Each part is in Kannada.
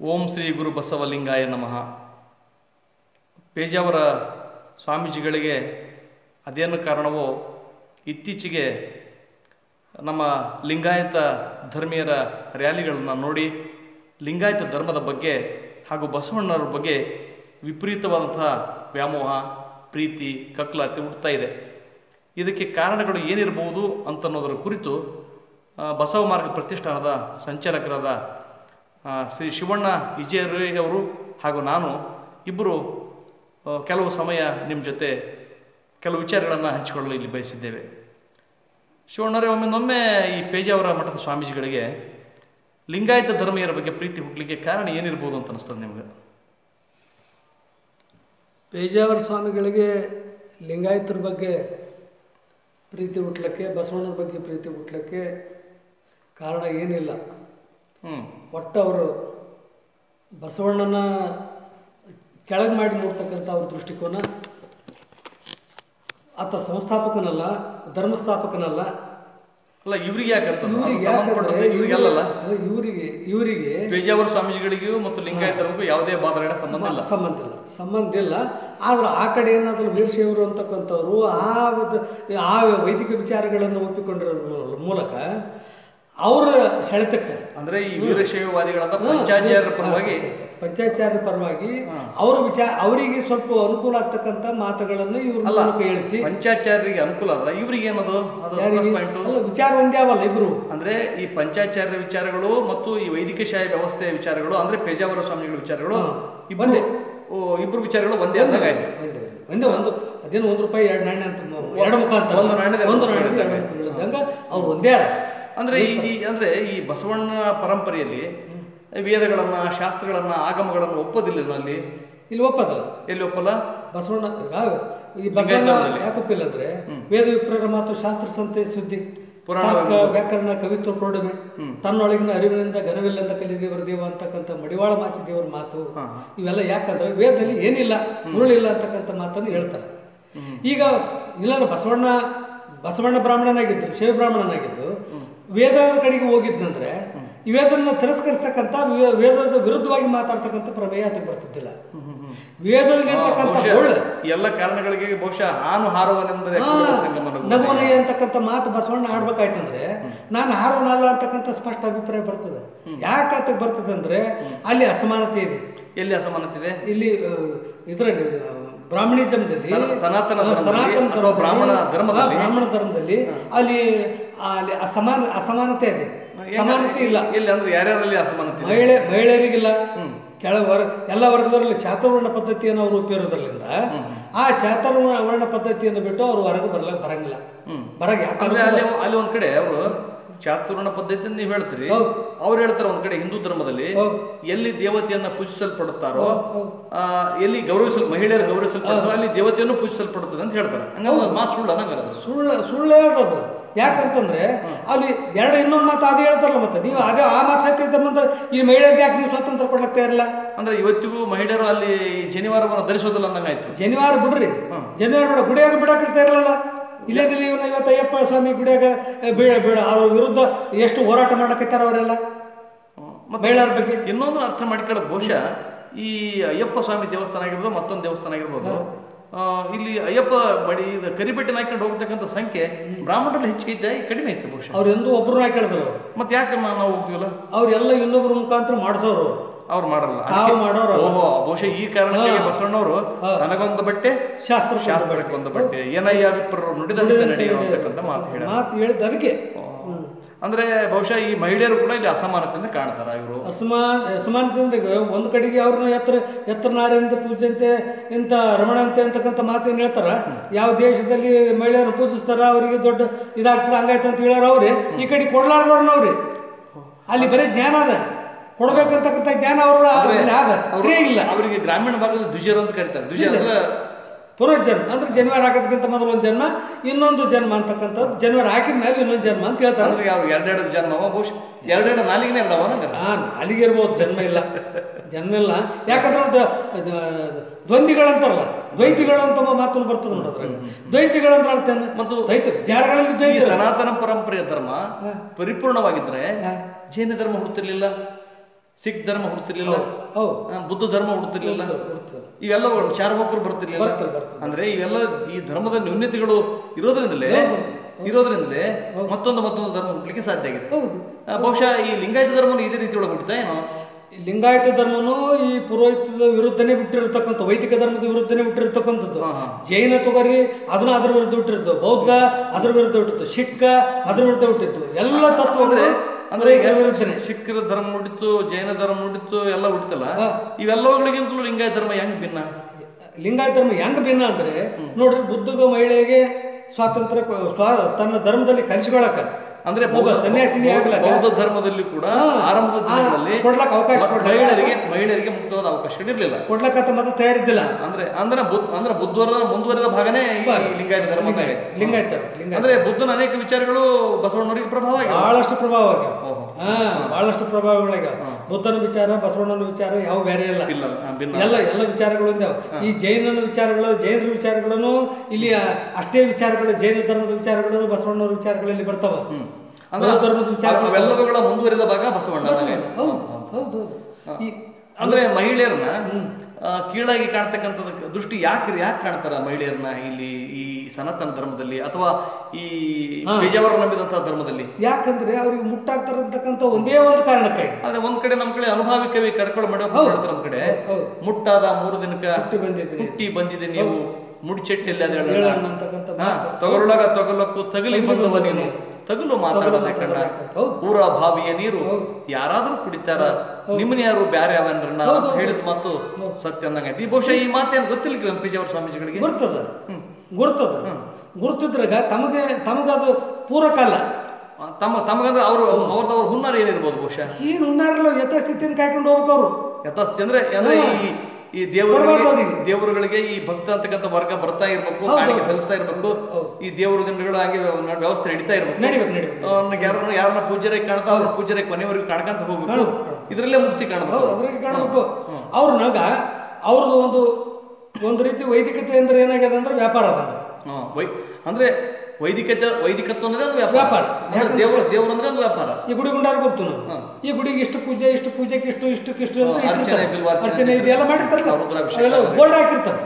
ಓಂ ಶ್ರೀ ಗುರು ಬಸವಲಿಂಗಾಯ ನಮಃ. ಪೇಜಾವರ ಸ್ವಾಮೀಜಿಗಳಿಗೆ ಅದೇನು ಕಾರಣವೋ ಇತ್ತೀಚೆಗೆ ನಮ್ಮ ಲಿಂಗಾಯತ ಧರ್ಮೀಯರ ರ್ಯಾಲಿಗಳನ್ನು ನೋಡಿ ಲಿಂಗಾಯತ ಧರ್ಮದ ಬಗ್ಗೆ ಹಾಗೂ ಬಸವಣ್ಣವ್ರ ಬಗ್ಗೆ ವಿಪರೀತವಾದಂಥ ವ್ಯಾಮೋಹ, ಪ್ರೀತಿ ಕಕ್ಕಲಾತಿ ಹುಟ್ಟುತ್ತಾ ಇದೆ. ಇದಕ್ಕೆ ಕಾರಣಗಳು ಏನಿರಬಹುದು ಅಂತನ್ನೋದರ ಕುರಿತು ಬಸವ ಮಾರ್ಗ ಪ್ರತಿಷ್ಠಾನದ ಸಂಚಾಲಕರಾದ ಶ್ರೀ ಶಿವಣ್ಣ ವಿಜಯರೇ ಅವರು ಹಾಗೂ ನಾನು ಇಬ್ಬರು ಕೆಲವು ಸಮಯ ನಿಮ್ಮ ಜೊತೆ ಕೆಲವು ವಿಚಾರಗಳನ್ನು ಹಂಚಿಕೊಳ್ಳಲು ಇಲ್ಲಿ ಬಯಸಿದ್ದೇವೆ. ಶಿವಣ್ಣರೇ, ಒಮ್ಮೆ ಈ ಪೇಜಾವರ ಮಠದ ಸ್ವಾಮೀಜಿಗಳಿಗೆ ಲಿಂಗಾಯತ ಧರ್ಮೀಯರ ಬಗ್ಗೆ ಪ್ರೀತಿ ಹುಟ್ಟಲಿಕ್ಕೆ ಕಾರಣ ಏನಿರ್ಬೋದು ಅಂತ ಅನಿಸ್ತದೆ ನಿಮಗೆ? ಪೇಜಾವರ ಸ್ವಾಮಿಗಳಿಗೆ ಲಿಂಗಾಯತರ ಬಗ್ಗೆ ಪ್ರೀತಿ ಹುಟ್ಟಲಿಕ್ಕೆ ಬಸವಣ್ಣರ ಬಗ್ಗೆ ಪ್ರೀತಿ ಹುಟ್ಟಲಿಕ್ಕೆ ಕಾರಣ ಏನಿಲ್ಲ. ಒಟ್ಟು ಅವರು ಬಸವಣ್ಣನ ಕೆಳಗೆ ಮಾಡಿ ನೋಡ್ತಕ್ಕಂಥ ಅವ್ರ ದೃಷ್ಟಿಕೋನ ಆತ ಸಂಸ್ಥಾಪಕನಲ್ಲ ಧರ್ಮಸ್ಥಾಪಕನಲ್ಲ. ಅಲ್ಲ ಇವರಿಗೆ ಯಾಕಂತ ಇವ್ರಿಗೆ ಯಾಕಂದ್ರೆ ಇವ್ರಿಗೆಲ್ಲಲ್ಲ ಅಲ್ಲ, ಇವರಿಗೆ ಇವರಿಗೆ ಪೇಜಾವರ ಸ್ವಾಮೀಜಿಗಳಿಗೂ ಮತ್ತು ಲಿಂಗಾಯತ ಧರ್ಮಕ್ಕೂ ಯಾವುದೇ ಬಾಧರಣ ಸಂಬಂಧ ಇಲ್ಲ. ಸಂಬಂಧ ಇಲ್ಲ ಸಂಬಂಧ ಇಲ್ಲ. ಆದ್ರೆ ಆ ಕಡೆ ಏನಾದರೂ ವೀರಶೈವರು ಅಂತಕ್ಕಂಥವ್ರು ಆ ಆ ವೈದಿಕ ವಿಚಾರಗಳನ್ನು ಒಪ್ಪಿಕೊಂಡಿರೋ ಮೂಲಕ ಅವರ ಸೆಳೆತಕ್ಕೆ ಅಂದ್ರೆ ಈ ವೀರಶೈವವಾದಿಗಳಾದ ಪಂಚಾಚಾರ್ಯರ ಪರವಾಗಿ ಪಂಚಾಚಾರ್ಯರ ಪರವಾಗಿ ಅವರ ವಿಚಾರ ಅವರಿಗೆ ಸ್ವಲ್ಪ ಅನುಕೂಲ ಆಗ್ತಕ್ಕಂಥ ಮಾತುಗಳನ್ನು ಇವರು ಹೇಳಿಸಿ. ಪಂಚಾಚಾರ್ಯರಿಗೆ ಅನುಕೂಲ ಅಲ್ಲ ಇವರಿಗೆ ಏನದು? ಅಲ್ಲ ವಿಚಾರ ಒಂದೇ ಅವಲ್ಲ ಇಬ್ರು. ಅಂದ್ರೆ ಈ ಪಂಚಾಚಾರ್ಯ ವಿಚಾರಗಳು ಮತ್ತು ಈ ವೈದಿಕ ಶಾಹಿ ವ್ಯವಸ್ಥೆಯ ವಿಚಾರಗಳು ಅಂದ್ರೆ ಪೇಜಾವರ ಸ್ವಾಮಿಗಳ ವಿಚಾರಗಳು. ಓ, ಇಬ್ರು ವಿಚಾರಗಳು ಒಂದೇ ಅಂದಾಗ ಒಂದೇ ಒಂದೇ ಒಂದು ಅದೇನು ಒಂದು ರೂಪಾಯಿ ಎರಡು ನಾಣ್ಯ ಅಂತ ಎರಡು ಮುಖ ಅಂತ ಒಂದು ನಾಣ್ಯದ ಒಂದು ನಾಣ್ಯ ನಾಣ್ಯದ ಅವ್ರು ಒಂದೇ ಅರ ಅಂದ್ರೆ ಈ ಅಂದ್ರೆ ಈ ಬಸವಣ್ಣ ಪರಂಪರೆಯಲ್ಲಿ ವೇದಗಳನ್ನ ಶಾಸ್ತ್ರಗಳನ್ನ ಆಗಮಗಳನ್ನ ಒಪ್ಪೋದಿಲ್ಲ ಅಲ್ಲಿ? ಇಲ್ಲಿ ಒಪ್ಪದಲ್ಲ. ಎಲ್ಲಿ ಒಪ್ಪಲ್ಲ? ಬಸವಣ್ಣ ಈ ಬಸವಣ್ಣ. ಯಾಕೆ ಒಪ್ಪಿಲ್ಲ ಅಂದ್ರೆ ವೇದ ವಿಪ್ರರ ಮಾತು ಶಾಸ್ತ್ರ ಸಂತೆ ಸುದ್ದಿ. ಪುರಾಣ ವ್ಯಾಕರಣ ಕವಿತ್ವ ಪ್ರೌಢಮೆ. ತನ್ನೊಳಗಿನ ಅರಿವಿನಿಂದ ಘನವಿಲ್ಲಂದ ಕಲಿ ದೇವರ ದೇವ ಅಂತಕ್ಕಂಥ ಮಡಿವಾಳ ಮಾಚಿ ದೇವರ ಮಾತು. ಇವೆಲ್ಲ ಯಾಕಂದ್ರೆ ವೇದದಲ್ಲಿ ಏನಿಲ್ಲ ಮುರುಳಿಲ್ಲ ಅಂತಕ್ಕಂಥ ಮಾತನ್ನು ಹೇಳ್ತಾರೆ. ಈಗ ಇಲ್ಲ ಬಸವಣ್ಣ ಬಸವಣ್ಣ ಬ್ರಾಹ್ಮಣನಾಗಿದ್ದು ಶಿವ ಬ್ರಾಹ್ಮಣನಾಗಿದ್ದು ವೇದದ ಕಡೆಗೆ ಹೋಗಿದ್ನಂದ್ರೆ ವೇದನ್ನ ವೇದನ ತಿರಸ್ಕರಿಸ್ತಕ್ಕಂಥ ವೇದದ ವಿರುದ್ಧವಾಗಿ ಮಾತಾಡ್ತಕ್ಕಂಥ ಪ್ರಮೇಯ ಅದಕ್ಕೆ ಬರ್ತಿದ್ದಿಲ್ಲ. ವೇದದಲ್ಲಿ ಇರ್ತಕ್ಕಂಥ ಬಹುಶಃ ಒಳ್ಳೆ ಈ ಎಲ್ಲ ಕಾರಣಗಳಿಗೆ ಬಹುಶಃ ಹಾನು ಹಾರುವನೆಂದರೆ ಕೂಡಲ ಸಂಗಮ ನಗುವ. ನಗುವನಯ್ಯ ಅಂತಕ್ಕಂಥ ಮಾತು ಬಸವಣ್ಣ ಆಡ್ಬೇಕಾಯ್ತಂದ್ರೆ ನಾನು ಹಾರೋನಲ್ಲ ಅಂತಕ್ಕಂಥ ಸ್ಪಷ್ಟ ಅಭಿಪ್ರಾಯ ಬರ್ತದೆ. ಯಾಕಂತ ಬರ್ತದೆ ಅಂದ್ರೆ ಅಲ್ಲಿ ಅಸಮಾನತೆ ಇದೆ. ಎಲ್ಲಿ ಅಸಮಾನತೆ ಇದೆ? ಇಲ್ಲಿ ಇದರಲ್ಲಿ ಬ್ರಾಹ್ಮಣಿಸಮದಲ್ಲಿ ಸನ- ಸನಾತನ ಸನಾತನ ಬ್ರಾಹ್ಮಣ ಧರ್ಮದಲ್ಲಿ? ಬ್ರಾಹ್ಮಣ ಧರ್ಮದಲ್ಲಿ ಅಲ್ಲಿ ಅಲ್ಲಿ ಅಸಮಾನ ಅಸಮಾನತೆ ಇದೆ. ಸಮಾನತೆ ಇಲ್ಲ. ಇಲ್ಲ ಅಂದ್ರೆ ಯಾರ್ಯಾರಲ್ಲಿ ಅಸಮಾನತೆ ಮಹಿಳೆ ಮಹಿಳೆಯರಿಗಿಲ್ಲ. ಕೆಳ ವರ್ಗ ಎಲ್ಲ ವರ್ಗದವರಲ್ಲಿ ಚಾತುರ್ವರ್ಣ ಪದ್ಧತಿಯನ್ನು ಅವರು ಉಪಯೋಗದಲ್ಲಿಂದ ಆ ಚಾತುರ್ವರ್ಣ ವರ್ಣ ಪದ್ಧತಿಯನ್ನು ಬಿಟ್ಟು ಅವರು ಹೊರಗೆ ಬರಲ್ಲ ಬರಂಗಿಲ್ಲ. ಬರಗ ಯಾಕಂದ್ರೆ ಅಲ್ಲಿ ಅಲ್ಲಿ ಒಂದ್ ಕಡೆ ಅವರು ಚಾತುರ್ಣ ಪದ್ಧತಿ ನೀವು ಹೇಳ್ತೀರಿ. ಅವ್ರು ಹೇಳ್ತಾರೆ ಒಂದ್ ಕಡೆ ಹಿಂದೂ ಧರ್ಮದಲ್ಲಿ. ಎಲ್ಲಿ ದೇವತೆಯನ್ನ ಪೂಜಿಸಲ್ಪಡುತ್ತಾರೋ ಎಲ್ಲಿ ಗೌರವಿಸಲ್ ಮಹಿಳೆಯರು ಗೌರವಿಸಲ್ಪಡ್ತಾರೋ ಅಲ್ಲಿ ದೇವತೆಯನ್ನು ಪೂಜಿಸಲ್ಪಡುತ್ತದೆ ಅಂತ ಹೇಳ್ತಾರೆ. ಸುಳ್ಳು ಸುಳ್ಳು ಸುಳ್ಳೇ ಅದು ಯಾಕಂತಂದ್ರೆ ಅಲ್ಲಿ ಎರಡು ಇನ್ನೊಂದು ಮಾತು ಅದೇ ಹೇಳ್ತಾರಲ್ಲ ಮತ್ತೆ ನೀವು ಅದೇ ಆ ಮಾತು ಸತ್ಯ ಇದ್ದಂದ್ರೆ ಈ ಮಹಿಳೆಯರಿಗೆ ಯಾಕೆ ನೀವು ಸ್ವಾತಂತ್ರ್ಯ ಕೊಡ್ಲಾಗ್ತಾ ಇರಲ್ಲ ಅಂದ್ರೆ ಇವತ್ತಿಗೂ ಮಹಿಳೆಯರು ಅಲ್ಲಿ ಜನಿವಾರವನ್ನು ಧರಿಸೋದಿಲ್ಲ ಅಂದಂಗಾಯ್ತು ಜನಿವಾರ ಬಿಡ್ರಿ. ಜನಿವಾರ ಬಿಡ ಗುಡಿಯಾಗ ಬಿಡಕ್ಕಿರ್ತಾ ಇರಲ್ಲ ಇಲ್ಲದಿಲ್ಲ ಇವನ ಇವತ್ತು ಅಯ್ಯಪ್ಪ ಸ್ವಾಮಿ ಗುಡಿಯಾಗ ಬೇಡ ಬೇಡ ಅವ್ರ ವಿರುದ್ಧ ಎಷ್ಟು ಹೋರಾಟ ಮಾಡಕತ್ತಾರ ಅವರೆಲ್ಲ? ಮಹಿಳೆಯರ ಬಗ್ಗೆ? ಇನ್ನೊಂದು ಅರ್ಥ ಮಾಡಿಕೊಳ್ಳೋ ಬಹುಶಃ ಈ ಅಯ್ಯಪ್ಪ ಸ್ವಾಮಿ ದೇವಸ್ಥಾನ ಆಗಿರ್ಬೋದು ಮತ್ತೊಂದು ದೇವಸ್ಥಾನ ಆಗಿರ್ಬೋದು. ಇಲ್ಲಿ ಅಯ್ಯಪ್ಪ ಬಡಿ ಇದು ಕರಿಬೆಟ್ಟಿನ ಹಾಕೊಂಡು ಹೋಗ್ತಕ್ಕಂಥ ಸಂಖ್ಯೆ ಬ್ರಾಹ್ಮಣರಲ್ಲಿ ಈ ಕಡಿಮೆ ಇತ್ತು ಬಹುಶಃ. ಅವ್ರು ಎಂದೂ ಒಬ್ಬರು ಹೇಳಿದ್ರು ಮತ್ತೆ ಯಾಕೆ ನಾವು ಹೋಗ್ತೀವಲ್ಲ? ಅವರೆಲ್ಲ ಇನ್ನೊಬ್ಬರ ಮುಖಾಂತರ ಮಾಡಿಸೋರು ಅವ್ರು. ಮಾಡಲ್ಲ. ಮಾಡೋರಲ್ಲ. ಓಹೋ ಬಹುಶಃ ಈ ಕಾರಣಕ್ಕೆ ಬಸವಣ್ಣವರು ನನಗೊಂದು ಬಟ್ಟೆ ಶಾಸ್ತ್ರ ಶಾಸ್ತ್ರಕ್ಕೊಂದು ಬಟ್ಟೆ. ಏನಯ್ಯ ವಿಪ್ರರು ಅಂತಕ್ಕಂಥ ಮಾತು ಹೇಳಿ ಮಾತು ಹೇಳಿದ್ದು ಅದಕ್ಕೆ. ಅಂದ್ರೆ ಬಹುಶಃ ಈ ಮಹಿಳೆಯರು ಕೂಡ ಇಲ್ಲಿ ಅಸಮಾನತೆಯಿಂದ ಕಾಣ್ತಾರೆ ಇವರು. ಅಸಮಾನ ಅಸಮಾನತೆ ಅಂದ್ರೆ ಒಂದು ಕಡೆಗೆ ಅವ್ರನ್ನ ಎತ್ತರ ಎತ್ತರ ನಾರ್ಯಂತೆ ಪೂಜಂತೆ ಇಂಥ ರಮಣಂತೆ ಅಂತಕ್ಕಂಥ ಮಾತೇನು ಹೇಳ್ತಾರ. ಯಾವ ದೇಶದಲ್ಲಿ ಮಹಿಳೆಯರು ಪೂಜಿಸ್ತಾರ ಅವರಿಗೆ ದೊಡ್ಡ ಇದಾಗ್ತದೆ ಹಂಗಾಯ್ತು ಅಂತ ಹೇಳೋರು ಅವ್ರಿ. ಈ ಕಡೆ ಕೊಡ್ಲಾರ್ದವ್ರನ್ನ ಅವ್ರಿ. ಅಲ್ಲಿ ಬರೀ ಜ್ಞಾನ ಅದ. ಕೊಡ್ಬೇಕಂತಕ್ಕಂಥ ಜ್ಞಾನ ಅವ್ರ ಇಲ್ಲ. ಅವರಿಗೆ ಗ್ರಾಮೀಣ ಭಾಗದಲ್ಲಿ ದ್ವಿಜರು ಅಂತ ಕರೀತಾರೆ. ದ್ವಿಜ ಪುನರ್ಜನ್ಮ. ಅಂದ್ರೆ ಜನವರಿ ಹಾಕೋದಕ್ಕಿಂತ ಮೊದಲು ಒಂದು ಜನ್ಮ ಇನ್ನೊಂದು ಜನ್ಮ ಅಂತಕ್ಕಂಥದ್ದು. ಜನವರಿ ಹಾಕಿದ ಮೇಲೆ ಇನ್ನೊಂದು ಜನ್ಮ ಅಂತ ಹೇಳ್ತಾರೆ. ಅಂದ್ರೆ ಯಾವ ಎರಡೆರಡು ಜನ್ಮ ಬಹುಶಃ ಎರಡೆರಡು ನಾಲಿಗೆನೇ ಆ ನಾಲಿಗೆ ಇರ್ಬೋದು ಜನ್ಮ ಇಲ್ಲ. ಜನ್ಮ ಇಲ್ಲ. ಯಾಕಂದ್ರೆ ದ್ವಂದ್ವಿಗಳಂತಾರಲ್ಲ ದ್ವೈತಿಗಳು ಅಂತ ಮಾತು ಬರ್ತದೆ ನೋಡಿದ್ರೆ ದ್ವೈತಿಗಳಂದ್ರೆ ಅರ್ಥ ಮತ್ತು ದ್ವೈತ ಜಾರಗಳಲ್ಲಿ ದ್ವೈತ ಸನಾತನ ಪರಂಪರೆಯ ಧರ್ಮ ಪರಿಪೂರ್ಣವಾಗಿದ್ರೆ ಜೈನ ಧರ್ಮ ಹುಡುತಿರ್ಲಿಲ್ಲ ಸಿಖ್ ಧರ್ಮ ಹುಡ್ತಿರ್ಲಿಲ್ಲ ಬುದ್ಧ ಧರ್ಮ ಹುಡ್ತಿರ್ಲಿಲ್ಲ. ಇವೆಲ್ಲ ಚಾರ್ವಕರು ಬರ್ತಿರ್ಲಿಲ್ಲ. ಬರ್ತಾರೆ, ಬರ್ತಾರೆ. ಅಂದ್ರೆ ಇವೆಲ್ಲ ಈ ಧರ್ಮದ ನ್ಯೂನ್ಯತೆಗಳು ಇರೋದ್ರಿಂದಲೇ ಇರೋದ್ರಿಂದಲೇ ಮತ್ತೊಂದು ಮತ್ತೊಂದು ಧರ್ಮ ಹುಡ್ಲಿಕ್ಕೆ ಸಾಧ್ಯ ಆಗಿದೆ. ಬಹುಶಃ ಈ ಲಿಂಗಾಯತ ಧರ್ಮನು ಇದೇ ರೀತಿ ಒಳಗೆ ಏನೋ? ಲಿಂಗಾಯತ ಧರ್ಮನು ಈ ಪುರೋಹಿತದ ವಿರುದ್ಧನೇ ಬಿಟ್ಟಿರತಕ್ಕಂಥ ವೈದಿಕ ಧರ್ಮದ ವಿರುದ್ಧನೇ ಬಿಟ್ಟಿರತಕ್ಕಂಥದ್ದು. ಜೈನ ತೊಗರಿ ಅದನ್ನ ಅದ್ರ ವಿರುದ್ಧ ಬಿಟ್ಟಿರ್ತದೆ ಬೌದ್ಧ ಅದ್ರ ವಿರುದ್ಧ ಬಿಟ್ಟಿತ್ತು ಸಿಖ್ ಅದ್ರ ವಿರುದ್ಧ ಬಿಟ್ಟಿತ್ತು ಎಲ್ಲ ತತ್ವ ಅಂದ್ರೆ ಈಗ ಇದ್ರ ಸಿಖ್ರ ಸಿಖ್ಖರ ಧರ್ಮ ಹುಟ್ಟಿತು ಜೈನ ಧರ್ಮ ಹುಟ್ಟಿತ್ತು ಎಲ್ಲ ಹುಟ್ಟಿತಲ್ಲ. ಇವೆಲ್ಲವುಗಳಿಗಿಂತಲೂ ಲಿಂಗಾಯತ ಧರ್ಮ ಹೆಂಗ್ ಭಿನ್ನ? ಲಿಂಗಾಯತ ಧರ್ಮ ಹೆಂಗ್ ಭಿನ್ನ ಅಂದ್ರೆ ನೋಡ್ರಿ ಬುದ್ಧಗ ಮಹಿಳೆಗೆ ಸ್ವಾತಂತ್ರ್ಯ ಸ್ವಾ ತನ್ನ ಧರ್ಮದಲ್ಲಿ ಕಲಿಸಿಕೊಳ್ಳಕ ಅಂದ್ರೆ ಸನ್ಯಾಸಿನಿ ಆಗಲ್ಲ ಬೌದ್ಧ ಧರ್ಮದಲ್ಲಿ ಕೂಡ. ಆರಂಭದ ದಿನದಲ್ಲಿ ದಿನಗಳಲ್ಲಿ ಕೊಡ್ಲಕ್ಕ ಅವಕಾಶ. ಮಹಿಳೆಯರಿಗೆ ಮಹಿಳೆಯರಿಗೆ ಮುಕ್ತವಾದ ಅವಕಾಶಗಳಿರ್ಲಿಲ್ಲ ಕೊಡ್ಲಕ್ಕ ಮತ್ತೆ ತಯಾರಿದ್ದಿಲ್ಲ. ಅಂದ್ರೆ ಅಂದ್ರೆ ಅಂದ್ರೆ ಬುದ್ಧವರ ಮುಂದುವರೆದ ಭಾಗನೇ ಲಿಂಗಾಯತ ಧರ್ಮ. ಲಿಂಗಾಯತ ಅಂದ್ರೆ ಬುದ್ಧನ ಅನೇಕ ವಿಚಾರಗಳು ಬಸವಣ್ಣವರಿಗೆ ಪ್ರಭಾವ ಆಗಿ ಬಹಳಷ್ಟು ಪ್ರಭಾವ ಆಗ್ಯಾವ. ಹಾ ಬಹಳಷ್ಟು ಪ್ರಭಾವಗಳಾಗ್ಯಾವ ಬುದ್ಧನ ವಿಚಾರ ಬಸವಣ್ಣನ ವಿಚಾರ ಯಾವ ಬೇರೆ ಇಲ್ಲ. ಎಲ್ಲ ಎಲ್ಲ ವಿಚಾರಗಳು ಈ ಜೈನನ ವಿಚಾರಗಳು ಜೈನರ ವಿಚಾರಗಳನ್ನು ಇಲ್ಲಿ ಅಷ್ಟೇ ವಿಚಾರಗಳು ಜೈನ ಧರ್ಮದ ವಿಚಾರಗಳನ್ನು ಬಸವಣ್ಣನ ವಿಚಾರಗಳಲ್ಲಿ ಬರ್ತಾವ. ಧರ್ಮದ ವಿಚಾರಗಳು ಮುಂದುವರಿದ ಭಾಗ ಬಸವಣ್ಣ. ಹೌದು ಹೌದು ಅಂದ್ರೆ ಮಹಿಳೆಯರನ್ನ ಕೀಳಾಗಿ ಕಾಣ್ತಕ್ಕಂಥದ್ದು ದೃಷ್ಟಿ ಯಾಕೆ ಯಾಕೆ ಕಾಣ್ತಾರ ಮಹಿಳೆಯರನ್ನ ಇಲ್ಲಿ ಈ ಸನಾತನ ಧರ್ಮದಲ್ಲಿ ಅಥವಾ ಈ ಬೇಜಾವರ ನಂಬಿದಂತಹ ಧರ್ಮದಲ್ಲಿ? ಯಾಕಂದ್ರೆ ಅವ್ರಿಗೆ ಮುಟ್ಟಾಗ್ತಾರಂತಕ್ಕಂಥ ಒಂದೇ ಒಂದು ಕಾರಣಕ್ಕೆ ಆದ್ರೆ ಒಂದ್ ಕಡೆ ನಮ್ ಕಡೆ ಅನುಭವಿ ಕವಿ ಕಡ್ಕೊಳ್ಳೋ ಮಡ ಹೇಳ್ತಾರ ಒಂದ್ ಕಡೆ. ಮುಟ್ಟಾದ ಮೂರು ದಿನಕ್ಕೆ ಹುಟ್ಟಿ ಹುಟ್ಟಿ ಬಂದಿದೆ ನೀವು. ಮುಡ್ಚೆಟ್ಟೆಲ್ಲಿ ತಗೊಳ್ಳಾಗ ತಗೊಳ್ಳಕ್ಕೂ ತಗಲಿ ಬಂದವ ನೀನು. ತಗಲು ಮಾತಾಡದ ಕಣ್ಣ. ಊರ ಬಾವಿಯ ನೀರು ಯಾರಾದ್ರೂ ಕುಡಿತಾರ? ನಿಮ್ಮನ್ನ ಯಾರು ಬ್ಯಾರೆ ಅವನ್ರನ್ನ ಅಂತ ಹೇಳಿದ ಮಾತು ಸತ್ಯ ಅಂದಂಗೈತಿ ಈ ಬಹುಶಃ ಈ ಮಾತೇನು ಗೊತ್ತಿಲ್ಲ ರಂಪೇಜ್ ಅವ್ರ ಸ್ವಾಮೀಜಿಗಳಿಗೆ? ಗುರ್ತದ. ಗುರ್ತದ. ಗುರ್ತಿದ್ರಾಗ ತಮಗೆ ತಮಗದು ಪೂರಕ ಅಲ್ಲ. ತಮ್ಮ ತಮಗಂದ್ರೆ ಅವರು ಅವ್ರದ್ದು ಅವ್ರ ಹುನ್ನಾರ ಏನಿರ್ಬೋದು ಬಹುಶಃ? ಏನು ಹುನ್ನಾರ ಯಥಾಸ್ಥಿತಿಯನ್ನು ಕಾಯ್ಕೊಂಡು ಹೋಗ್ಬೇಕು ಅವರು. ಯಥಾಸ್ಥಿತಿ ಅಂದ್ರೆ ಅಂದ್ರೆ ಈ ಈ ದೇವರುಗಳಿಗೆ ದೇವರುಗಳಿಗೆ ಈ ಭಕ್ತ ಅಂತಕ್ಕಂಥ ವರ್ಗ ಬರ್ತಾ ಇರ್ಬೇಕು ಸಲ್ಲಿಸ್ತಾ ಇರ್ಬೇಕು. ಈ ದೇವರ ದಿನಗಳು ಹಾಗೆ ವ್ಯ- ವ್ಯವಸ್ಥೆ ನಡೀತಾ ಇರ್ಬೇಕು. ಯಾರನ್ನ ಯಾರನ್ನ ಪೂಜಾರಿಗೆ ಕಾಣ್ತಾ ಅವ್ರ ಪೂಜಾರಿಗೆ ಕೊನೆವರೆಗೂ ಕಾಣ್ಕಂತ ಹೋಗ್ಬೇಕು. ಇದರಲ್ಲೇ ಮುಕ್ತಿ ಕಾಣಬೇಕು. ಹೌದು ಕಾಣಬೇಕು. ಕಾಣಬೇಕು ನಗ ಅವ್ರದ್ದು ಒಂದು ಒಂದು ರೀತಿ ವೈದಿಕತೆ ಅಂದ್ರೆ ಏನಾಗಿದೆ ಅಂದ್ರೆ ವ್ಯಾಪಾರ ಅದಂತ. ವೈ ಅಂದ್ರೆ ವೈದಿಕತೆ ವೈದಿಕತ್ವ ಅನ್ನೋದೇ ಒಂದು ವ್ಯಾಪಾರ. ದೇವರು ದೇವರು ಅಂದ್ರೆ ಒಂದು ವ್ಯಾಪಾರ. ಈ ಗುಡಿ ಗುಂಡಾರ ಹೋಗ್ತು ನಾವು. ಈ ಗುಡಿಗೆ ಇಷ್ಟು ಪೂಜೆ ಇಷ್ಟು ಪೂಜೆಗೆ ಇಷ್ಟು ಇಷ್ಟಕ್ಕೆ ಇಷ್ಟು ಅಂತ ಅರ್ಚನೆ, ಇಟ್ಟಿರ್ತಾರೆ. ಬಿಲ್ವಾರ್ಚನೆ, ಅರ್ಚನೆ ಇದೆಲ್ಲ ಮಾಡಿರ್ತಾರಲ್ಲ ಅವೆಲ್ಲ ಬೋರ್ಡ್ ಹಾಕಿರ್ತಾರೆ.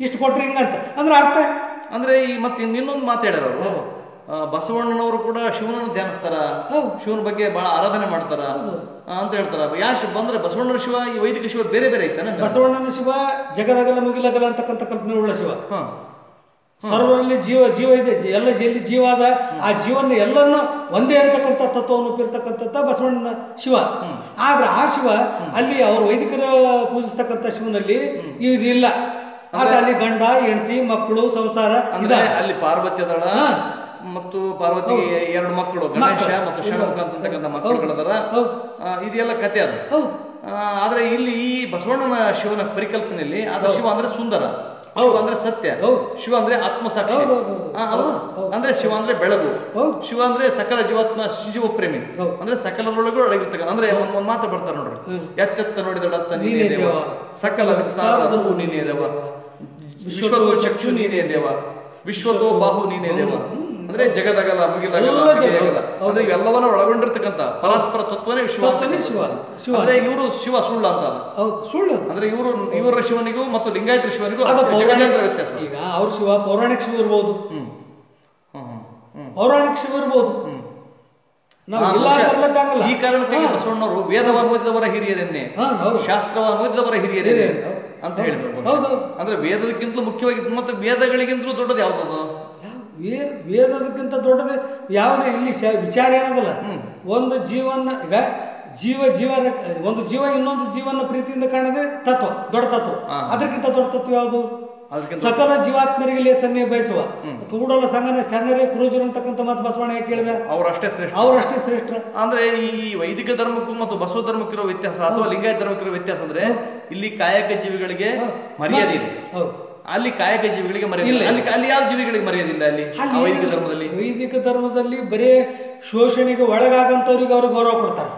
ಇಷ್ಟು ಕೊಟ್ರಿ ಹಿಂಗಂತ? ಅಂದ್ರೆ ಅರ್ಥ? ಅಂದ್ರೆ ಈ ಮತ್ತೆ ಇನ್ನೊಂದು ಮಾತಾಡ್ಯಾರ ಅವರು. ಬಸವಣ್ಣನವರು ಕೂಡ ಶಿವನನ್ನು ಧ್ಯಾನಿಸ್ತಾರ. ಶಿವನ ಬಗ್ಗೆ ಬಹಳ ಆರಾಧನೆ ಮಾಡ್ತಾರ. ಅಂತ ಹೇಳ್ತಾರ. ಯಾ ಶಿವ ಬಂದ್ರೆ ಬಸವಣ್ಣನ ಶಿವ ಈ ವೈದಿಕ ಶಿವ ಬೇರೆ ಬೇರೆ ಐತಾನೆ ಬಸವಣ್ಣನ ಶಿವ ಜಗದಗಲ ಮುಗಿಲಗಲ ಅಂತಕ್ಕಂಥ ಕಲ್ಪನೆ ಉಳ್ಳ ಶಿವ. ಹಾ. ಸರ್ವರಲ್ಲಿ ಜೀವ ಜೀವ ಇದೆ. ಎಲ್ಲ ಎಲ್ಲಿ ಜೀವ ಅದ ಆ ಜೀವನ ಎಲ್ಲರನ್ನೂ ಒಂದೇ ಅಂತಕ್ಕಂಥ ತತ್ವವನ್ನು ಒಪ್ಪಿರ್ತಕ್ಕಂಥ ಬಸವಣ್ಣನ ಶಿವ. ಆದ್ರೆ ಆ ಶಿವ ಅಲ್ಲಿ ಅವರು ವೈದಿಕರ ಪೂಜಿಸ್ತಕ್ಕಂಥ ಶಿವನಲ್ಲಿ ಇದಿಲ್ಲ. ಆದ್ರೆ ಅಲ್ಲಿ ಗಂಡ ಹೆಂಡತಿ ಮಕ್ಕಳು ಸಂಸಾರ ಇದೆ ಅಲ್ಲಿ ಪಾರ್ವತಿ ಅದಳ. ಮತ್ತು ಪಾರ್ವತಿ ಎರಡು ಮಕ್ಕಳು ಗಣೇಶ ಮಕ್ಕಳು. ಮತ್ತು ಷಣ್ಮುಖ ಅಂತಕ್ಕಂಥ ಮಕ್ಕಳುಗಳದಾರ ಇದೆಲ್ಲ ಕತೆ ಅದು. ಆದ್ರೆ ಇಲ್ಲಿ ಈ ಬಸವಣ್ಣನ ಶಿವನ ಪರಿಕಲ್ಪನೆಯಲ್ಲಿ ಆದ ಶಿವ ಅಂದ್ರೆ ಸುಂದರ. ಶಿವ ಅಂದ್ರೆ ಸತ್ಯ. ಹೌದು. ಶಿವ ಅಂದ್ರೆ ಆತ್ಮಸಾಕ್ಷಿ. ಹೌದು, ಹೌದು, ಹೌದು. ಅಂದ್ರೆ ಶಿವ ಅಂದ್ರೆ ಬೆಳಗು. ಹೌದು. ಶಿವ ಅಂದ್ರೆ ಸಕಲ ಜೀವಾತ್ಮ ಜೀವ ಪ್ರೇಮಿ ಹೌದು. ಅಂದ್ರೆ ಸಕಲದೊಳಗೂ ಅಡಗಿರ್ತಕ್ಕ ಅಂದ್ರೆ ಒಂದ್ ಮಾತು ಬರ್ತಾರೆ ನೋಡ್ರಿ. ಎತ್ತೆತ್ತ ನೋಡಿದಡತ್ತ ನೀನೇ ದೇವ. ಸಕಲ ವಿಸ್ತಾರದವು ನೀನೇ ದೇವ. ವಿಶ್ವತೋ ಚಕ್ಷು ನೀನೇ ದೇವ. ವಿಶ್ವತೋ ಬಾಹು ನೀನೇ ದೇವ. ಅಂದ್ರೆ ಜಗದಗಲ ಮುಗಿಲಗಲ. ಅಂದ್ರೆ ಇವೆಲ್ಲವನ್ನ ಒಳಗೊಂಡಿರ್ತಕ್ಕಂಥ ಪರಾತ್ಪರ ತತ್ವನೇ ಶಿವ ಶಿವ ಶಿವ ಅಂದ್ರೆ ಇವರು ಶಿವ ಸುಳ್ಳು ಅಂತ. ಹೌದು ಸುಳ್ಳು ಅಂದ್ರೆ ಇವರು ಇವರ ಶಿವನಿಗೂ ಮತ್ತು ಲಿಂಗಾಯತ ಶಿವನಿಗೂ ವ್ಯತ್ಯಾಸ. ಈಗ ಅವ್ರ ಶಿವ ಪೌರಾಣಿಕ ಶಿವ ಇರ್ಬೋದು. ಪೌರಾಣಿಕ ಶಿವ ಇರ್ಬೋದು. ಈ ಕಾರಣಕ್ಕಾಗಿ ಬಸವಣ್ಣವರು ವೇದವನ್ನು ಓದಿದವರ ಹಿರಿಯರನ್ನೇ ಶಾಸ್ತ್ರವನ್ನು ಓದಿದವರ ಹಿರಿಯರನ್ನೇ? ಹಿರಿಯರು, ಅಂತ ಹೇಳಿದ್ರು. ಅಂದ್ರೆ ವೇದಕ್ಕಿಂತಲೂ ಮುಖ್ಯವಾಗಿ ಮತ್ತೆ ವೇದಗಳಿಗಿಂತಲೂ ದೊಡ್ಡದು ಯಾವ್ದದು? ಯಾವ- ವೇ- ವೇದಕ್ಕಿಂತ ದೊಡ್ಡದು ಯಾವುದೇ ಇಲ್ಲಿ ಶ- ವಿಚಾರ ಏನದಲ್ಲ. ಒಂದು ಜೀವನ ಈಗ ಜೀವ ಜೀವ ಒಂದು ಜೀವ ಇನ್ನೊಂದು ಜೀವನ ಪ್ರೀತಿಯಿಂದ ಕಾಣದೆ ತತ್ವ ದೊಡ್ಡ ತತ್ವ. ಅದಕ್ಕಿಂತ ದೊಡ್ಡ ತತ್ವ ಯಾವುದು? ಸಕಲ ಜೀವಾತ್ಮರಿಗೆ ಲೇಸನ್ನೇ ಬಯಸುವ. ಕೂಡಲ ಸಂಗನ ಶರಣರೇ ಕುರುಜರು ಅಂತಕ್ಕಂಥ ಮಾತು ಬಸವಣ್ಣ ಯಾಕೆ ಕೇಳಿದೆ. ಅವರಷ್ಟೇ ಶ್ರೇಷ್ಠ. ಅವರಷ್ಟೇ ಶ್ರೇಷ್ಠ. ಅಂದ್ರೆ ಈ ವೈದಿಕ ಧರ್ಮಕ್ಕೂ ಮತ್ತು ಬಸವ ಧರ್ಮಕ್ಕಿರೋ ವ್ಯತ್ಯಾಸ ಅಥವಾ ಲಿಂಗಾಯತ ಧರ್ಮಕ್ಕಿರೋ ವ್ಯತ್ಯಾಸ ಅಂದ್ರೆ ಇಲ್ಲಿ ಕಾಯಕ ಜೀವಿಗಳಿಗೆ ಮರ್ಯಾದೆ ಇದೆ. ಹೌದು. ಅಲ್ಲಿ ಕಾಯಕ ಜೀವಿಗಳಿಗೆ ಮರ್ಯಾದೆ ಇಲ್ಲ ಅಲ್ಲಿ ಅಲ್ಲಿ ಯಾವ ಜೀವಿಗಳಿಗೆ ಮರೆಯೋದಿಲ್ಲ ಅಲ್ಲಿ? ವೈದಿಕ ಧರ್ಮದಲ್ಲಿ? ವೈದಿಕ ಧರ್ಮದಲ್ಲಿ ಬರೇ ಶೋಷಣೆಗೆ ಒಳಗಾಗಂತವ್ರಿಗೆ ಅವ್ರಿಗೆ ಗೌರವ ಕೊಡ್ತಾರೆ.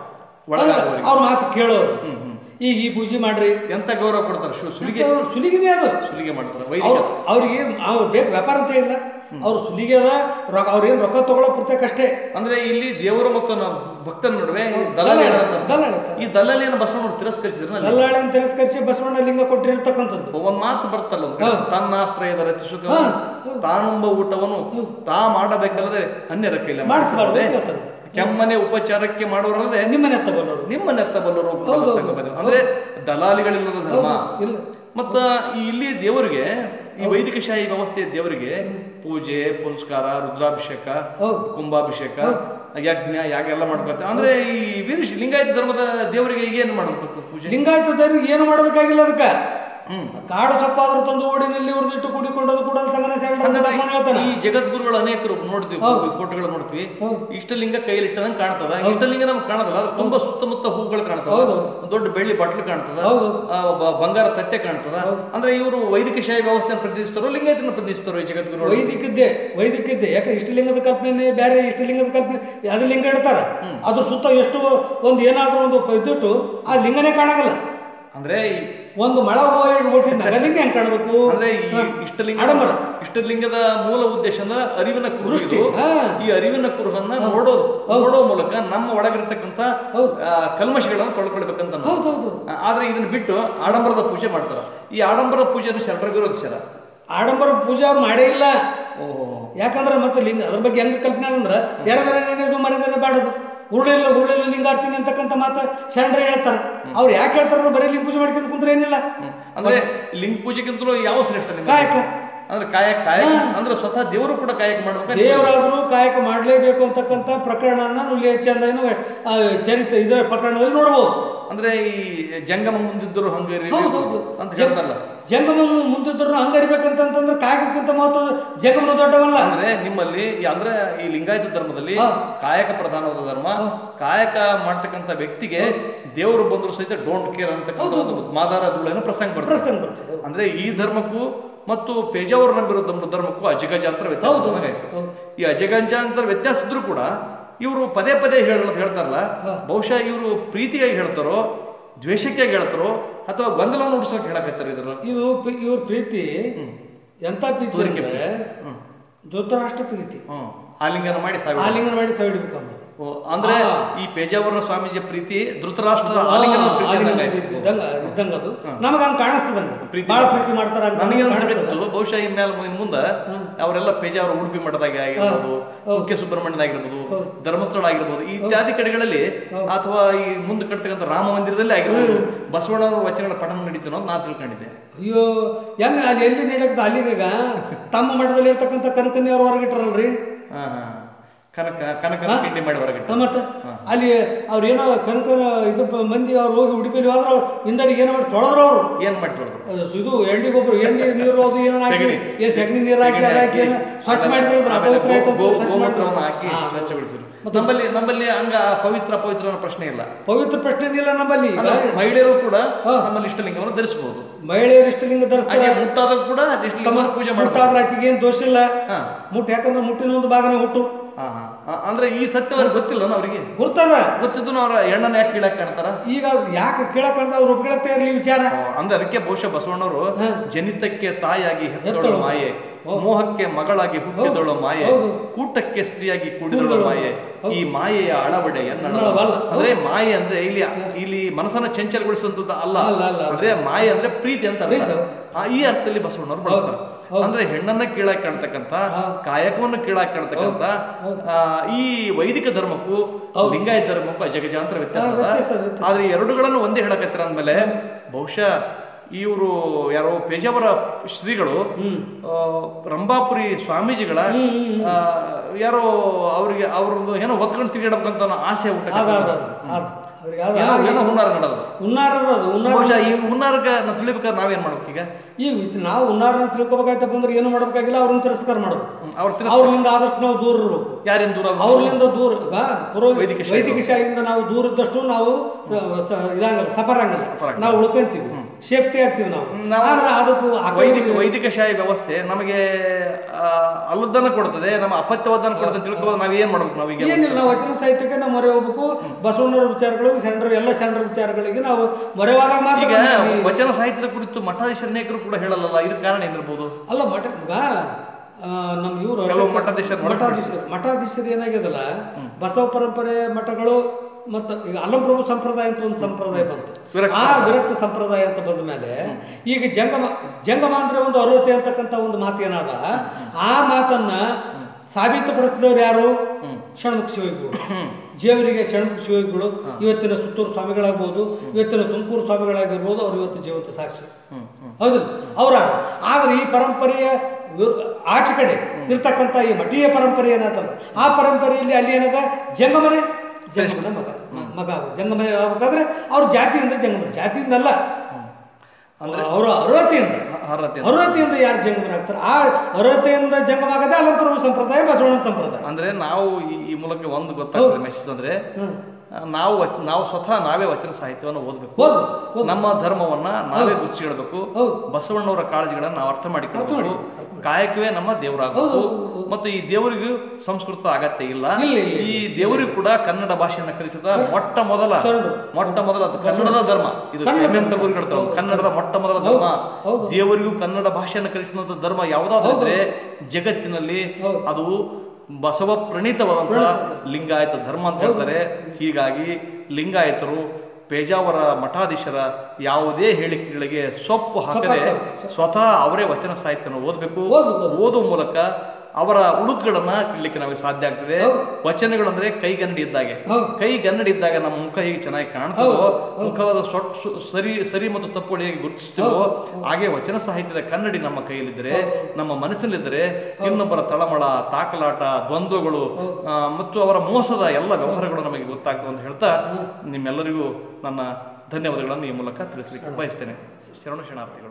ಒಳಗಾಗ ಅವ್ರ ಮಾತು ಕೇಳೋರು. ಈಗ ಈ ಪೂಜೆ ಮಾಡ್ರಿ ಎಂತ ಗೌರವ ಕೊಡ್ತಾರೆ? ಶು- ಸುಲಿಗೆ ಅದು. ಸುಲಿಗೆ ಮಾಡ್ತಾರೆ ಅವ್ರಿಗೆ ಅವ್ರು ಬೇಕು ವ್ಯಾಪಾರ ಅಂತ ಹೇಳಿಲ್ಲ. ಅವ್ರು ಸುಲಿಗೆ ಅದ ರೊಕ್ಕ ಅವ್ರೇನು ರೊಕ್ಕ ತಗೊಳ್ಳೋ ಪುರ್ತಕ ಅಷ್ಟೇ ಅಂದ್ರೆ ಇಲ್ಲಿ ದೇವರ ಮತ್ತು ಭಕ್ತನ ಭಕ್ತರ ನಡುವೆ ಈ ದಲ್ಲಾಳಿ ಬಸವಣ್ಣ ತಿರಸ್ಕರಿಸಿದ್ರೆ ದಲ್ಲಾಳಿ ತಿರಸ್ಕರಿಸಿ ಬಸವಣ್ಣ ಲಿಂಗ ಕೊಟ್ಟಿರ್ತಕ್ಕಂಥದ್ದು ಒಂದ್ ಮಾತು ಬರ್ತಲ್ಲ ತನ್ನ ಆಶ್ರಯದ ರೈತ ಸುಖ ತಾನುಂಬ ಊಟವನ್ನು ತಾ ಮಾಡಬೇಕಲ್ಲದೆ ಅನ್ಯರ ಕೈಲ ಮಾಡಿಸ್ಬಾರ್ದು. ಕೆಮ್ಮನೆ ಉಪಚಾರಕ್ಕೆ ಮಾಡೋರಲ್ಲದೆ ನಿಮ್ಮನೆ ತಗೊಳ್ಳೋರು ನಿಮ್ಮ ನೆತ್ತ ಬಲ್ಲರು. ಸಂಘ ಬಂದಿದೆ. ಅಂದ್ರೆ ದಲಾಲಿಗಳಿಲ್ಲದ ಧರ್ಮ. ಮತ್ತ ಈ ಇಲ್ಲಿ ದೇವರಿಗೆ ಈ ವೈದಿಕ ಶಾಹಿ ವ್ಯವಸ್ಥೆ ದೇವರಿಗೆ ಪೂಜೆ ಪುನಸ್ಕಾರ ರುದ್ರಾಭಿಷೇಕ. ಕುಂಭಾಭಿಷೇಕ ಯಜ್ಞ ಯಾಗ ಎಲ್ಲ ಮಾಡ್ಕೊತ ಅಂದ್ರೆ ಈ ವೀರಶ್ ಲಿಂಗಾಯತ ಧರ್ಮದ ದೇವರಿಗೆ ಏನ್ ಮಾಡ್ಬೇಕು ಪೂಜೆ? ಲಿಂಗಾಯತ ದೇವರಿಗೆ ಏನು ಮಾಡಬೇಕಾಗಿಲ್ಲ ಅದಕ್ಕೆ? ಕಾಡು ಸೊಪ್ಪಾದ್ರೂ ತಂದು ಓಡಿನಲ್ಲಿ ಉರಿದಿಟ್ಟು ಕುಡಿಕೊಂಡದು ಕೂಡ ಸಂಗನ ಹೇಳ್ತಾನೆ ಈ ಜಗದ್ಗುರುಗಳು ಅನೇಕರು ನೋಡ್ತೀವಿ. ಫೋಟೋಗಳು ನೋಡ್ತೀವಿ. ಇಷ್ಟಲಿಂಗ ಕೈಯಲ್ಲಿ ಇಟ್ಟದಂಗೆ ಕಾಣ್ತದ ಇಷ್ಟಲಿಂಗ ನಮ್ಗೆ ಕಾಣದಲ್ಲ ಅದು ತುಂಬಾ ಸುತ್ತಮುತ್ತ ಹೂಗಳು ಕಾಣ್ತದ. ದೊಡ್ಡ ಬೆಳ್ಳಿ ಬಾಟ್ಲು ಕಾಣ್ತದ. ಬಂಗಾರ ತಟ್ಟೆ ಕಾಣ್ತದ. ಅಂದ್ರೆ ಇವರು ವೈದಿಕ ಶಾಹಿ ವ್ಯವಸ್ಥೆ ಪ್ರತಿನಿಧಿಸ್ತಾರೋ ಲಿಂಗಾಯತನ ಪ್ರತಿನಿಧಿಸ್ತಾರೋ ಈ ಜಗದ್ಗುರುಗಳು? ವೈದಿಕದ್ದೇ ವೈದಿಕದ್ದೇ. ಯಾಕೆ ಇಷ್ಟಲಿಂಗದ ಕಲ್ಪನೆ ಬೇರೆ ಇಷ್ಟಲಿಂಗದ ಕಲ್ಪನೆ ಅದು ಲಿಂಗ ಇಡ್ತಾರ. ಅದ್ರ ಸುತ್ತ ಎಷ್ಟು ಒಂದು ಏನಾದ್ರೂ ಒಂದು ಇದ್ದಿಟ್ಟು ಆ ಲಿಂಗನೇ ಕಾಣಾಗಲ್ಲ. ಅಂದ್ರೆ ಈ ಒಂದು ಮಳ ಹೋಗಿ ನಗಲಿಂಗ ಹೆಂಗ್ ಕಾಣಬೇಕು? ಅಂದ್ರೆ ಈ. ಇಷ್ಟಲಿಂಗ ಆಡಂಬರ. ಇಷ್ಟಲಿಂಗದ ಮೂಲ ಉದ್ದೇಶ ಅಂದ್ರೆ ಅರಿವಿನ. ಇದು. ಈ ಅರಿವಿನ ಕುರುಹನ್ನ ನೋಡೋದು ನೋಡೋ ಮೂಲಕ ನಮ್ಮ ಒಳಗಿರ್ತಕ್ಕಂಥ ಕಲ್ಮಶಗಳನ್ನು ತೊಳ್ಕೊಳ್ಬೇಕಂತ ಆದ್ರೆ ಇದನ್ನ ಬಿಟ್ಟು ಆಡಂಬರದ ಪೂಜೆ ಮಾಡ್ತಾರೆ. ಈ ಆಡಂಬರ ಪೂಜೆಯನ್ನು ಶರಣರು ವಿರೋಧಿಸ್ಯಾರ ಆಡಂಬರ ಪೂಜೆ ಅವ್ರು ಮಾಡೇ ಇಲ್ಲ. ಓಹೋ. ಯಾಕಂದ್ರೆ ಮತ್ತೆ ಲಿಂಗ ಅದ್ರ ಬಗ್ಗೆ ಹೆಂಗ್ ಕಲ್ಪನೆ ಅಂದ್ರೆ ಯಾರಾದ್ರೆ ಮರದ ಮರೆದರೆ ಬಾಡದು. ಉರುಳಿಲ್ಲ ಉರುಳಿಲ್ಲ ಲಿಂಗಾರ್ಚನೆ ಅಂತಕ್ಕಂಥ ಮಾತು ಶರಣರು ಹೇಳ್ತಾರೆ. ಅವ್ರು ಯಾಕೆ ಹೇಳ್ತಾರೆ ಬರೀ ಲಿಂಗ ಪೂಜೆ ಮಾಡ್ಕೊಂಡು ಕುಂತ್ರೆ ಏನಿಲ್ಲ. ಅಂದ್ರೆ ಲಿಂಗ ಪೂಜೆಗಿಂತಲೂ ಯಾವ ಶ್ರೇಷ್ಠ? ಕಾಯಕ. ಅಂದ್ರೆ ಕಾಯಕ ಕಾಯಕ ಅಂದ್ರೆ ಸ್ವತಃ ದೇವರು ಕೂಡ ಕಾಯಕ ಮಾಡ್ಬೇಕು ದೇವರಾದ್ರೂ ಕಾಯಕ ಮಾಡಲೇಬೇಕು ಅಂತಕ್ಕಂಥ ಪ್ರಕರಣನ ಚಂದ ಚರಿತ್ರೆ ಇದರ ಪ್ರಕರಣದಲ್ಲಿ ನೋಡ್ಬೋದು. ಅಂದ್ರೆ ಈ ಜಂಗಮ ಮುಂದಿದ್ದರು ಹಂಗೇರಿ. ಅಂತ ಹೇಳ್ತಾರಲ್ಲ. ಜಂಗಮ ಮುಂದಿದ್ರು ಹಂಗರಿಬೇಕಂತಂದ್ರೆ ಕಾಯಕಕ್ಕಿಂತ ಮಹತ್ವ ಜಂಗಮ ದೊಡ್ಡವಲ್ಲ. ಅಂದ್ರೆ ನಿಮ್ಮಲ್ಲಿ ಅಂದ್ರೆ ಈ ಲಿಂಗಾಯತ ಧರ್ಮದಲ್ಲಿ. ಕಾಯಕ ಪ್ರಧಾನವಾದ ಧರ್ಮ ಕಾಯಕ ಮಾಡ್ತಕ್ಕಂಥ ವ್ಯಕ್ತಿಗೆ ದೇವರು ಬಂದ್ರು ಸಹಿತ ಡೋಂಟ್ ಕೇರ್ ಅಂತಕ್ಕಂಥ ಮಾದಾರ ಧೂಳೇನು ಪ್ರಸಂಗ ಬರ್ತದೆ. ಪ್ರಸಂಗ ಬರ್ತದೆ ಅಂದ್ರೆ ಈ ಧರ್ಮಕ್ಕೂ ಮತ್ತು ಪೇಜಾವರ್ ನಂಬಿರೋ ಧರ್ಮ- ಧರ್ಮಕ್ಕೂ ಅಜಗಜಾಂತರ ವ್ಯತ್ಯಾಸ ಈ ಅಜಗಜಾಂತರ ವ್ಯತ್ಯಾಸ ಇದ್ರೂ ಕೂಡ ಇವರು ಪದೇ ಪದೇ ಹೇಳೋದು ಹೇಳ್ತಾರಲ್ಲ? ಬಹುಶಃ ಇವರು ಪ್ರೀತಿಯಾಗಿ ಹೇಳ್ತಾರೋ ದ್ವೇಷಕ್ಕೆ ಹೇಳ್ತಾರೋ ಅಥವಾ ಗೊಂದಲವನ್ನು ಉಡ್ಸೋಕೆ ಹೇಳಕತ್ತಾರೆ ಇದ್ರ ಇದು ಇವ್ರ ಪ್ರೀತಿ ಎಂತ ಪ್ರೀತಿ ಅಂದ್ರೆ. ಧೃತರಾಷ್ಟ್ರ ಪ್ರೀತಿ. ಹ್ಮ್. ಆಲಿಂಗನ ಮಾಡಿ ಆಲಿಂಗನ ಮಾಡಿ ಸವಿಡ್ಬೇಕಂಬ ಓ, ಅಂದ್ರೆ. ಈ ಪೇಜಾವರ ಸ್ವಾಮೀಜಿ ಪ್ರೀತಿ ಧೃತರಾಷ್ಟ್ರ ಇದ್ದಂಗೆ ಅದು. ನಮಗ ಹಂಗ ಕಾಣಿಸ್ತದಂಗ. ಪ್ರೀತಿ. ಬಹಳ ಪ್ರೀತಿ ಮಾಡ್ತಾರ ಬಹುಶಃ ಇನ್ಮೇಲೆ ಇನ್ ಮುಂದೆ ಅವರೆಲ್ಲ ಪೇಜಾವರ ಉಡುಪಿ ಮಠದಾಗ ಆಗಿರ್ಬೋದು ಕುಕ್ಕೆ ಸುಬ್ರಹ್ಮಣ್ಯ ಆಗಿರ್ಬೋದು ಧರ್ಮಸ್ಥಳ ಆಗಿರ್ಬೋದು ಇತ್ಯಾದಿ ಕಡೆಗಳಲ್ಲಿ ಅಥವಾ ಈ ಮುಂದೆ ಕಟ್ತಕ್ಕಂಥ ರಾಮ ಮಂದಿರದಲ್ಲಿ ಆಗಿರ್ಬೋದು ಬಸವಣ್ಣನ ವಚನಗಳ ಪಠಣ ನಡೀತು ಅಂತ ನಾನು ತಿಳ್ಕೊಂಡಿದ್ದೆ. ಅಯ್ಯೋ ಹೆಂಗ ಅಲ್ಲಿ ಎಲ್ಲಿ ನಡಕ್ತ ಅಲ್ಲಿಗ ತಮ್ಮ ಮಠದಲ್ಲಿ ಇರ್ತಕ್ಕಂಥ ಕನಕನ್ನಿ ಅವ್ರು ಹೊರಗಿಟ್ರಲ್ರಿ? ಹಾ ಹಾ. ಕನಕ ಕನಕ ಮಾಡಿ ಹೊರಗಿಟ್ಟು ಮತ್ತೆ? ಅಲ್ಲಿ ಅವ್ರ ಏನೋ ಕನಕ ಇದು ಮಂದಿ ಅವ್ರು ಹೋಗಿ ಉಡುಪಿಲಿ ಹೋದ್ರ ಅವ್ರು ಹಿಂದಡಿ ಏನೋ ಮಾಡಿ ತೊಳೆದ್ರು ಅವ್ರು. ಏನ್ ಮಾಡಿ ತೊಳೆದ್ರು? ಇದು ಎಂಡಿ ಗೊಬ್ಬರ ಎಂಡಿ ನೀರು ಅದು ಏನೋ ಹಾಕಿ. ಏನು ಸಗಣಿ ನೀರು ಹಾಕಿ ಸ್ವಚ್ಛ ಮಾಡಿದ್ರು ಅಪವಿತ್ರ ಆಯ್ತು ಸ್ವಚ್ಛ ಮಾಡಿದ್ರು. ಹಾಕಿ. ಸ್ವಚ್ಛಗೊಳಿಸಿದ್ರು. ನಮ್ಮಲ್ಲಿ ನಮ್ಮಲ್ಲಿ ಹಂಗ ಪವಿತ್ರ ಪವಿತ್ರ ಅನ್ನೋ ಪ್ರಶ್ನೆ ಇಲ್ಲ. ಪವಿತ್ರ ಪ್ರಶ್ನೆ ಇಲ್ಲ ನಮ್ಮಲ್ಲಿ ಮಹಿಳೆಯರು ಕೂಡ ನಮ್ಮಲ್ಲಿ ಇಷ್ಟಲಿಂಗವನ್ನು ಧರಿಸಬಹುದು. ಮಹಿಳೆಯರು ಇಷ್ಟಲಿಂಗ ಧರಿಸ್ತಾರೆ. ಮುಟ್ಟಾದಾಗ ಕೂಡ ಇಷ್ಟಲಿಂಗ ಪೂಜೆ ಮಾಡ್ತಾರೆ ಮುಟ್ಟಾದ್ರ ಆಚೆಗೆ ಏನು ದೋಷ ಇಲ್ಲ. ಮುಟ್ಟು ಯಾಕಂದ್ರೆ ಮುಟ್ಟಿನ ಒಂದು ಭಾಗನೇ ಹುಟ್ಟು. ಅಂದ್ರೆ ಈ ಸತ್ಯ ಅವ್ರಿಗೆ ಗೊತ್ತಿಲ್ಲ ಅವ್ರಿಗೆ? ಗೊತ್ತದ. ಗೊತ್ತಿದ್ದು ಅವ್ರ ಹೆಣ್ಣನ್ನ ಯಾಕೆ ಕೀಳಕ್ ಕಾಣ್ತಾರ? ಈಗ ಅವ್ರು ಯಾಕೆ ಕೀಳಕ್ ಅವ್ರು ಒಪ್ಕೊಳಕ್ತಾ ಇರ್ಲಿ ವಿಚಾರ. ಅಂದ್ರೆ ಅದಕ್ಕೆ ಬಹುಶಃ ಬಸವಣ್ಣವರು ಜನಿತಕ್ಕೆ ತಾಯಿಯಾಗಿ ಹೆತ್ತಳು. ಮಾಯೆ ಮೋಹಕ್ಕೆ ಮಗಳಾಗಿ ಹುಟ್ಟಿದಳು ಮಾಯೆ ಕೂಟಕ್ಕೆ ಸ್ತ್ರೀಯಾಗಿ ಕುಡಿದಳು ಮಾಯೆ. ಈ ಮಾಯೆಯ ಅಳವಡೆ. ಅಂದ್ರೆ ಮಾಯೆ ಅಂದ್ರೆ ಇಲ್ಲಿ ಇಲ್ಲಿ ಮನಸ್ಸನ್ನ ಚಂಚಲಗೊಳಿಸುವಂತದ್ದು ಅಲ್ಲ. ಅಂದ್ರೆ ಮಾಯೆ ಅಂದ್ರೆ ಪ್ರೀತಿ ಅಂತ ಈ ಅರ್ಥದಲ್ಲಿ ಬಸವಣ್ಣವರು ಬಳಸ್ತಾರೆ. ಅಂದ್ರೆ ಹೆಣ್ಣನ್ನ ಕೀಳಾಗಿ ಕಾಣ್ತಕ್ಕಂತ ಕಾಯಕವನ್ನು ಕೀಳಾಗಿ ಕಾಣ್ತಕ್ಕಂತ ಈ ವೈದಿಕ ಧರ್ಮಕ್ಕೂ ಲಿಂಗಾಯತ ಧರ್ಮಕ್ಕೂ ಅಜಗಜಾಂತರ ವ್ಯತ್ಯಾಸ ಆದ್ರೆ ಎರಡುಗಳನ್ನು ಒಂದೇ ಹೇಳಕತ್ತಿರ ಅಂದ್ಮೇಲೆ ಬಹುಶಃ ಇವರು ಯಾರೋ ಪೇಜಾವರ ಶ್ರೀಗಳು ರಂಭಾಪುರಿ ಸ್ವಾಮೀಜಿಗಳ ಯಾರೋ ಅವ್ರಿಗೆ ಅವ್ರದ್ದು ಏನೋ ಒತ್ಕೊಂಡು ತಿರುಗಾಡಬೇಕಂತ ಆಸೆ ಊಟ ಅವ್ರಿಗೆ ಹುನ್ನಾರ ನಡೆದು ಉನ್ನಾರದ ಅದು ಬಹುಶಃ ಈ ಹುನ್ನಾರಗ ನಾವು ತಿಳಿಬೇಕಾದ್ರೆ ನಾವೇನು ಮಾಡ್ಬೇಕು ಈಗ? ಈಗ ನಾವು ಹುನ್ನಾರನ ತಿಳ್ಕೊಬೇಕಾಯ್ತಪ್ಪ ಅಂದ್ರೆ ಏನು ಮಾಡಬೇಕಾಗಿಲ್ಲ ಅವ್ರನ್ನ ತಿರಸ್ಕಾರ ಮಾಡ್ಬೇಕು ಅವ್ರ ಅವ್ರಲಿಂದ ಆದಷ್ಟು ನಾವು ದೂರ ಇರಬೇಕು. ಯಾರಿಂದ ದೂರ? ಅವ್ರಲಿಂದ ದೂರ ಈಗ ಪುರೋಹಿತ ವೈದಿಕ ವೈದಿಕ ಶಾಹಿಯಿಂದ ನಾವು ದೂರ ಇದ್ದಷ್ಟು ನಾವು ಇದಾಗಲ್ಲ ಸಫರ್ ಆಗಲ್ಲ. ನಾವು ಉಳ್ಕೊಂತೀವಿ. ಸೇಫ್ಟಿ ಆಗ್ತೀವಿ ನಾವು. ಆದ್ರೆ ಅದಕ್ಕೂ ವೈದಿಕ ವೈದಿಕಶಾಹಿ ವ್ಯವಸ್ಥೆ ನಮಗೆ ಅಲ್ಲದನ್ನ ಕೊಡ್ತದೆ ನಮ್ಮ ಅಪತ್ಯವಾದನ್ನ ಕೊಡ್ತದೆ ತಿಳ್ಕೊಬೋದು ನಾವು ಏನು ಮಾಡ್ಬೇಕು ಈಗ? ಏನಿಲ್ಲ ನಾವು ವಚನ ಸಾಹಿತ್ಯಕ್ಕೆ ನಾವು ಮೊರೆ ಹೋಗ್ಬೇಕು. ಬಸವಣ್ಣವ್ರ ವಿಚಾರಗಳು ಶರಣರು ಎಲ್ಲ ಶರಣರ ವಿಚಾರಗಳಿಗೆ ನಾವು ಮೊರೆವಾದಾಗ ಮಾತ್ರ ಈಗ ವಚನ ಸಾಹಿತ್ಯದ ಕುರಿತು ಮಠಾಧೀಶ ಅನೇಕರು ಕೂಡ ಹೇಳಲ್ಲ ಇದ್ರ ಕಾರಣ ಏನಿರ್ಬೋದು ಅಲ್ಲ ಮಠ ನಮ್ಮ ಇವರು ಮಠಾಧೀಶರು ಮಠಾಧೀಶರು ಮಠಾಧೀಶರು ಏನಾಗ್ಯದಲ್ಲ ಬಸವ ಪರಂಪರೆ ಮಠಗಳು ಮತ್ತು ಈಗ ಅಲ್ಲಪ್ರಭು ಸಂಪ್ರದಾಯ ಅಂತ ಒಂದು ಸಂಪ್ರದಾಯ ಬಂತು. ಆ ವಿರಕ್ತ ಸಂಪ್ರದಾಯ ಅಂತ ಬಂದ ಮೇಲೆ ಈಗ ಜಂಗಮ ಜಂಗಮ ಅಂದರೆ ಒಂದು ಅರ್ಹತೆ ಅಂತಕ್ಕಂಥ ಒಂದು ಮಾತು ಏನಾದ ಆ ಮಾತನ್ನ ಸಾಬೀತುಪಡಿಸಿದವರು ಯಾರು? ಷಣ್ಮುಖ ಶಿವಗಳು ಜೀವರಿಗೆ ಷಣ್ಮುಖ ಶಿವಗಳು ಇವತ್ತಿನ ಸುತ್ತೂರು ಸ್ವಾಮಿಗಳಾಗ್ಬೋದು ಇವತ್ತಿನ ತುಮಕೂರು ಸ್ವಾಮಿಗಳಾಗಿರ್ಬೋದು ಅವ್ರು ಇವತ್ತು ಜೀವಂತ ಸಾಕ್ಷಿ. ಹೌದು. ಅವರ ಆದ್ರೆ ಈ ಪರಂಪರೆಯ ಆಚೆ ಕಡೆ ಇರ್ತಕ್ಕಂಥ ಈ ಮಠೀಯ ಪರಂಪರೆ ಏನಾಯ್ತದ ಆ ಪರಂಪರೆಯಲ್ಲಿ ಅಲ್ಲಿ ಏನದ? ಜಂಗಮನೆ. ಜಂಗಮನ ಮಗ ಮಗ ಆಗು. ಜಂಗಮನ ಆಗ್ಬೇಕಾದ್ರೆ ಅವ್ರ ಜಾತಿಯಿಂದ ಜಂಗಮನ ಜಾತಿಯಿಂದ ಅಲ್ಲ ಅವರ ಅರ್ಹತೆಯಿಂದ. ಅರ್ಹತೆ ಅರ್ಹತೆಯಿಂದ. ಯಾರು ಜಂಗಮನ ಆಗ್ತಾರೆ? ಆ ಅರ್ಹತೆಯಿಂದ ಜಂಗಮ ಆಗದೆ ಅಲಂಪ್ರಭು ಸಂಪ್ರದಾಯ ಬಸವಣ್ಣ ಸಂಪ್ರದಾಯ. ಅಂದ್ರೆ ನಾವು ಈ ಮೂಲಕ ಒಂದು ಗೊತ್ತಾಗ್ತದೆ ಮೆಸೇಜ್ ಅಂದ್ರೆ ನಾವು ನಾವು ಸ್ವತಃ ನಾವೇ ವಚನ ಸಾಹಿತ್ಯವನ್ನು ಓದಬೇಕು. ನಮ್ಮ ಧರ್ಮವನ್ನ ನಾವೇ ಗುಚ್ಚಿಡಬೇಕು. ಬಸವಣ್ಣವರ ಕಾಳಜಿಗಳನ್ನು ನಾವು ಅರ್ಥ ಮಾಡಿಕೊಳ್ಳಬೇಕು ಮಾಡಿ, ಕಾಯಕವೇ ನಮ್ಮ ದೇವರಾಗಬೇಕು. ಮತ್ತು ಈ ದೇವರಿಗೂ ಸಂಸ್ಕೃತ ಅಗತ್ಯ ಇಲ್ಲ. ಈ ದೇವರಿಗೂ ಕೂಡ ಕನ್ನಡ ಭಾಷೆಯನ್ನು ಕಲಿಸಿದ ಮೊಟ್ಟ ಮೊದಲ ಮೊಟ್ಟ ಮೊದಲ ಕನ್ನಡದ ಧರ್ಮ. ಇದು ಕಲಬುರ್ಗಿ ಕನ್ನಡದ ಮೊಟ್ಟ ಮೊದಲ ಧರ್ಮ. ದೇವರಿಗೂ ಕನ್ನಡ ಭಾಷೆಯನ್ನು ಕಲಿಸಿದಂತ ಧರ್ಮ ಯಾವುದಾದ್ರೆ ಜಗತ್ತಿನಲ್ಲಿ ಅದು ಬಸವ ಪ್ರಣೀತವಾದಂತಹ ಲಿಂಗಾಯತ ಧರ್ಮ ಅಂತ ಹೇಳ್ತಾರೆ. ಹೀಗಾಗಿ ಲಿಂಗಾಯತರು ಪೇಜಾವರ ಮಠಾಧೀಶರ ಯಾವುದೇ ಹೇಳಿಕೆಗಳಿಗೆ ಸೊಪ್ಪು ಹಾಕದೆ ಸ್ವತಃ ಅವರೇ ವಚನ ಸಾಹಿತ್ಯನ ಓದಬೇಕು. ಓದ್ಬೇಕು, ಓದುವ ಮೂಲಕ ಅವರ ಉಡುಕುಗಳನ್ನ ತಿಳ್ಲಿಕ್ಕೆ ನಮಗೆ ಸಾಧ್ಯ ಆಗ್ತದೆ. ವಚನಗಳಂದ್ರೆ ಕೈಗನ್ನಡಿ ಇದ್ದಾಗೆ. ಕೈ ಕೈಗನ್ನಡಿ ಇದ್ದಾಗ ನಮ್ಮ ಮುಖ ಹೇಗೆ ಚೆನ್ನಾಗಿ ಕಾಣ್ತದೋ ಮುಖವಾದ ಸೊಟ್ಟು ಸರಿ ಸರಿ ಮತ್ತು ತಪ್ಪು ಹೇಗೆ ಗುರುತಿಸ್ತೀವೋ ಹಾಗೆ ವಚನ ಸಾಹಿತ್ಯದ ಕನ್ನಡಿ ನಮ್ಮ ಕೈಯಲ್ಲಿದ್ದರೆ ನಮ್ಮ ಮನಸ್ಸಲ್ಲಿದ್ದರೆ ಇನ್ನೊಬ್ಬರ ತಳಮಳ ತಾಕಲಾಟ ದ್ವಂದ್ವಗಳು ಮತ್ತು ಅವರ ಮೋಸದ ಎಲ್ಲ ವ್ಯವಹಾರಗಳು ನಮಗೆ ಗೊತ್ತಾಗ್ತವೆ ಅಂತ ಹೇಳ್ತಾ ನಿಮ್ಮೆಲ್ಲರಿಗೂ ನನ್ನ ಧನ್ಯವಾದಗಳನ್ನು ಈ ಮೂಲಕ ತಿಳಿಸಲಿಕ್ಕೆ ಬಯಸ್ತೇನೆ. ಶರಣ ಶರಣಾರ್ಥಿಗಳು.